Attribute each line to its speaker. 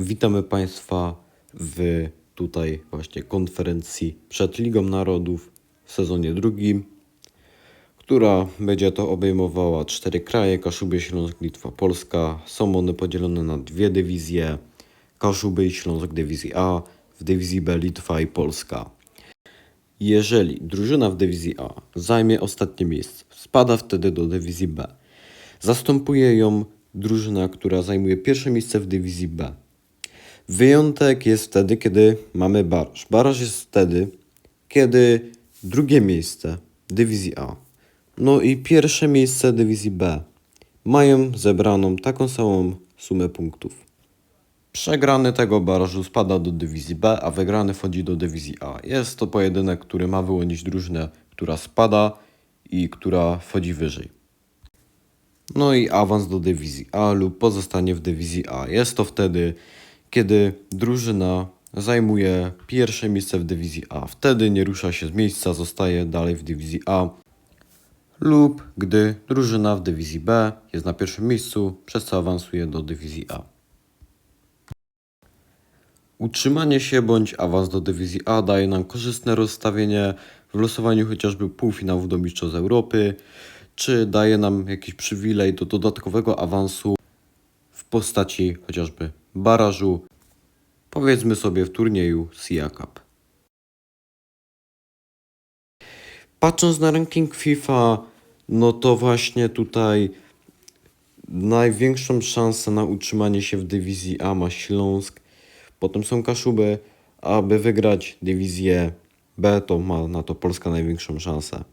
Speaker 1: Witamy Państwa w tutaj właśnie konferencji przed Ligą Narodów w sezonie drugim, która będzie to obejmowała cztery kraje, Kaszuby, Śląsk, Litwa, Polska. Są one podzielone na dwie dywizje, Kaszuby i Śląsk dywizji A, w dywizji B Litwa i Polska. Jeżeli drużyna w dywizji A zajmie ostatnie miejsce, spada wtedy do dywizji B. Zastępuje ją drużyna, która zajmuje pierwsze miejsce w dywizji B. Wyjątek jest wtedy, kiedy mamy baraż. Baraż jest wtedy, kiedy drugie miejsce dywizji A, no i pierwsze miejsce dywizji B mają zebraną taką samą sumę punktów. Przegrany tego barażu spada do dywizji B, a wygrany wchodzi do dywizji A. Jest to pojedynek, który ma wyłonić drużynę, która spada i która wchodzi wyżej. No i awans do dywizji A lub pozostanie w dywizji A. Jest to wtedy, kiedy drużyna zajmuje pierwsze miejsce w dywizji A. Wtedy nie rusza się z miejsca, zostaje dalej w dywizji A. Lub gdy drużyna w dywizji B jest na pierwszym miejscu, przez co awansuje do dywizji A. Utrzymanie się bądź awans do dywizji A daje nam korzystne rozstawienie w losowaniu chociażby półfinałów do Mistrzostw Europy, czy daje nam jakiś przywilej do dodatkowego awansu w postaci chociażby barażu, powiedzmy sobie w turnieju SIA Cup. Patrząc na ranking FIFA, no to właśnie tutaj największą szansę na utrzymanie się w dywizji A ma Śląsk, potem są Kaszuby, aby wygrać dywizję B to ma na to Polska największą szansę.